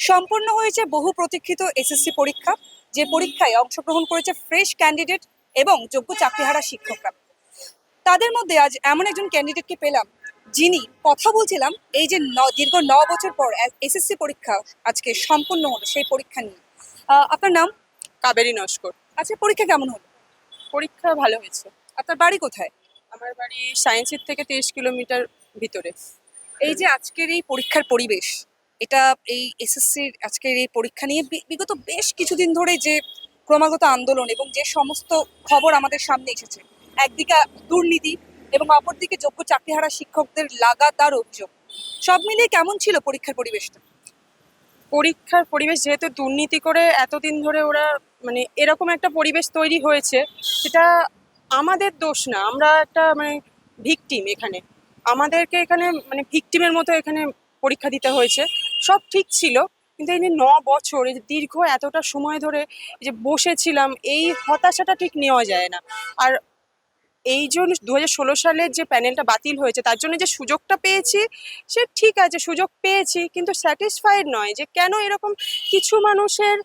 সম্পন্ন হয়েছে বহু প্রতীক্ষিত এসএসসি পরীক্ষা যে পরীক্ষায় অংশগ্রহণ করেছে ফ্রেশ ক্যান্ডিডেট এবং যোগ্য চাকরিহারা শিক্ষকরা। তাদের মধ্যে আজ এমন একজন ক্যান্ডিডেটকে পেলাম যিনি কথা বলছিলাম এই যে ন- দীর্ঘ ন বছর পর এসএসসি পরীক্ষা আজকে সম্পন্ন হলো সেই পরীক্ষা নিয়ে। আপনার নাম? কাবেরী নস্কর। আচ্ছা পরীক্ষা কেমন হলো? পরীক্ষা ভালো হয়েছে। আপনার বাড়ি কোথায়? আমার বাড়ি সায়েন্সের থেকে তিরিশ কিলোমিটার ভিতরে। এই যে আজকের এই পরীক্ষার পরিবেশ এটা এই এসএসসির আজকের এই পরীক্ষা নিয়ে বিগত বেশ কিছুদিন ধরে যে ক্রমাগত আন্দোলন এবং যে সমস্ত খবর আমাদের সামনে এসেছে, একদিকে দুর্নীতি এবং অপরদিকে যোগ্য চাকরিহারা শিক্ষকদের লাগাতার অভিযোগ, সব মিলিয়ে কেমন ছিল পরীক্ষার পরিবেশটা? পরীক্ষার পরিবেশ যেহেতু দুর্নীতি করে এতদিন ধরে ওরা মানে এরকম একটা পরিবেশ তৈরি হয়েছে, সেটা আমাদের দোষ না, আমরা একটা মানে ভিকটিম এখানে। আমাদেরকে এখানে মানে ভিকটিমের মতো এখানে পরীক্ষা দিতে হয়েছে। সব ঠিক ছিল, কিন্তু এই যে ন বছর, এই দীর্ঘ এতটা সময় ধরে যে বসেছিলাম, এই হতাশাটা ঠিক নেওয়া যায় না। আর এই জন্য দু হাজার ষোলো সালের যে প্যানেলটা বাতিল হয়েছে, তার জন্য যে সুযোগটা পেয়েছি, সে ঠিক আছে, সুযোগ পেয়েছি, কিন্তু স্যাটিসফাইড নয় যে কেন এরকম কিছু মানুষের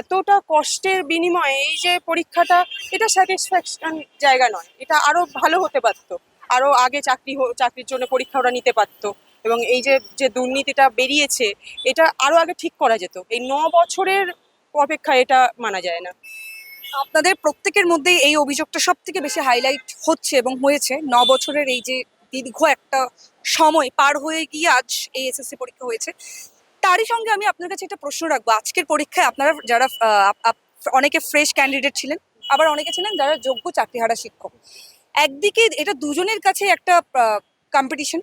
এতটা কষ্টের বিনিময়ে এই যে পরীক্ষাটা, এটা স্যাটিসফ্যাকশন জায়গা নয়। এটা আরও ভালো হতে পারতো আরও আগে চাকরি চাকরির জন্য পরীক্ষা ওরা নিতে পারতো। এবং এই যে যে দুর্নীতিটা বেরিয়েছে, এটা আরও আগে ঠিক করা যেত। এই ন বছরের অপেক্ষা এটা মানা যায় না। আপনাদের প্রত্যেকের মধ্যেই এই অভিযোগটা সব থেকে বেশি হাইলাইট হচ্ছে এবং হয়েছে। ন বছরের এই যে দীর্ঘ একটা সময় পার হয়ে গিয়ে আজ এই এসএসসি পরীক্ষা হয়েছে। তারই সঙ্গে আমি আপনার কাছে একটা প্রশ্ন রাখব। আজকের পরীক্ষায় আপনারা যারা অনেকে ফ্রেশ ক্যান্ডিডেট ছিলেন, আবার অনেকে ছিলেন যারা যোগ্য চাকরিহারা শিক্ষক। একদিকে এটা দুজনের কাছে একটা কম্পিটিশন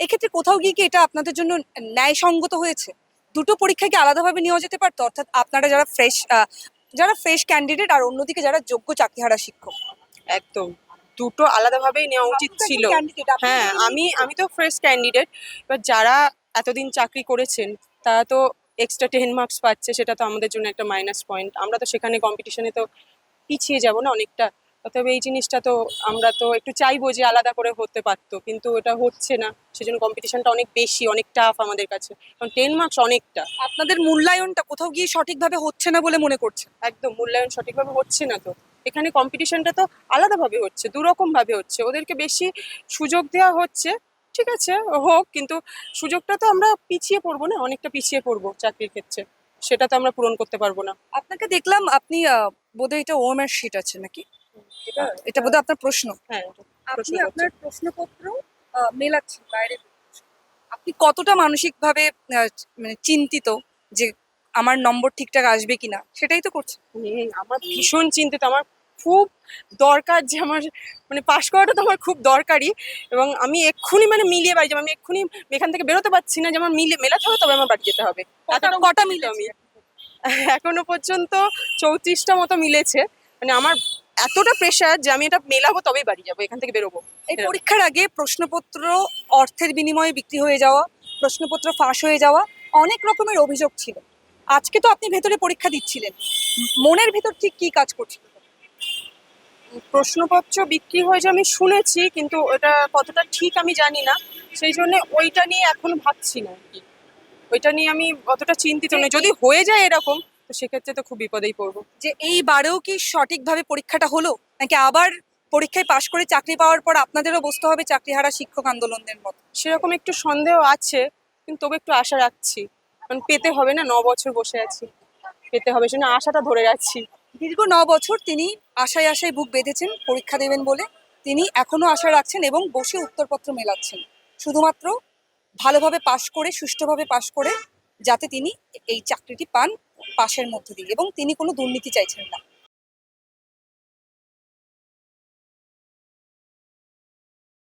এক্ষেত্রে কোথাও গিয়ে কি এটা আপনাদের জন্য ন্যায়সঙ্গত হয়েছে? দুটো পরীক্ষাকে আলাদাভাবে নেওয়া যেতে পারতো? অর্থাৎ আপনারা যারা ফ্রেশ যারা ফ্রেশ ক্যান্ডিডেট আর অন্যদিকে যারা যোগ্য চাকরিহারা শিক্ষক। একদম। দুটো আলাদাভাবেই নেওয়া উচিত ছিল। হ্যাঁ আমি আমি তো ফ্রেশ ক্যান্ডিডেট এবার যারা এতদিন চাকরি করেছেন তারা তো এক্সট্রা টেন মার্কস পাচ্ছে সেটা তো আমাদের জন্য একটা মাইনাস পয়েন্ট আমরা তো সেখানে কম্পিটিশনে তো পিছিয়ে যাব না অনেকটা। অতএব এই জিনিসটা তো আমরা তো একটু চাইব যে আলাদা করে হতে পারতো কিন্তু এটা হচ্ছে না। সেজন্য কম্পিটিশনটা অনেক বেশি অনেক টাফ আমাদের কাছে। কারণ টেন মার্কস অনেকটা। আপনাদের মূল্যায়নটা কোথাও গিয়ে সঠিকভাবে হচ্ছে না বলে মনে করছে একদম মূল্যায়ন সঠিকভাবে হচ্ছে না তো। এখানে কম্পিটিশনটা তো আলাদাভাবে হচ্ছে দুরকমভাবে হচ্ছে। ওদেরকে বেশি সুযোগ দেওয়া হচ্ছে ঠিক আছে হোক কিন্তু সুযোগটা তো আমরা পিছিয়ে পড়ব না অনেকটা পিছিয়ে পড়ব চাকরির ক্ষেত্রে। সেটা তো আমরা পূরণ করতে পারব না। আপনাকে দেখলাম আপনি বোধহয় এটা ওমের শিট আছে নাকি? এটা এটা বোধহয় আপনার প্রশ্ন। হ্যাঁ আপনি আপনার প্রশ্নপত্র মেলাচ্ছেন বাইরে আপনি কতটা মানসিকভাবে মানে চিন্তিত যে আমার নম্বর ঠিকঠাক আসবে কিনা সেটাই তো করছেন। আমার ভীষণ চিন্তিত। আমার খুব দরকার যে আমার মানে পাশ করাটা তো আমার খুব দরকারি এবং আমি এক্ষুনি মানে মিলিয়ে বাড়ি যাব। আমি এক্ষুনি এখান থেকে বেরোতে পারছি না যে আমার মিলে মেলাতে হবে তবে আমার বাড়ি যেতে হবে। কটা মিলে? আমি এখনও পর্যন্ত চৌত্রিশটা মতো মিলেছে। মানে আমার এতটা প্রেশার যে আমি এটা মেলাবো তবেই বাড়ি যাব এখান থেকে বেরোবো। এই পরীক্ষার আগে প্রশ্নপত্র অর্থের বিনিময়ে বিক্রি হয়ে যাওয়া প্রশ্নপত্র ফাঁস হয়ে যাওয়া অনেক রকমের অভিযোগ ছিল। আজকে তো আপনি ভেতরে পরীক্ষা দিচ্ছিলেন। মনের ভেতর ঠিক কি কাজ করছিল? প্রশ্নপত্র বিক্রি হয়েছে আমি শুনেছি কিন্তু ওটা কতটা ঠিক আমি জানি না। সেই জন্য ওইটা নিয়ে এখন ভাবছি না আর কি। ওইটা নিয়ে আমি অতটা চিন্তিত নই। যদি হয়ে যায় এরকম তো সেক্ষেত্রে তো খুব বিপদেই পড়ব। যে এইবারেও কি সঠিকভাবে পরীক্ষাটা হলো? নাকি আবার পরীক্ষায় পাশ করে চাকরি পাওয়ার পর আপনাদেরও বসতে হবে চাকরিহারা শিক্ষক আন্দোলনের মতো? সেরকম একটু সন্দেহ আছে কিন্তু তবে একটু আশা রাখছি। কারণ পেতে হবে না ন বছর বসে আছি। পেতে হবে সেজন্য আশাটা ধরে রাখছি। দীর্ঘ ন বছর তিনি আশায় আশায় বুক বেঁধেছেন পরীক্ষা দেবেন বলে। তিনি এখনও আশা রাখছেন এবং বসে উত্তরপত্র মেলাচ্ছেন। শুধুমাত্র ভালোভাবে পাশ করে সুষ্ঠুভাবে পাশ করে যাতে তিনি এই চাকরিটি পান। পাশের মধ্যে দিয়ে। এবং তিনি কোনো দুর্নীতি চাইছেন না।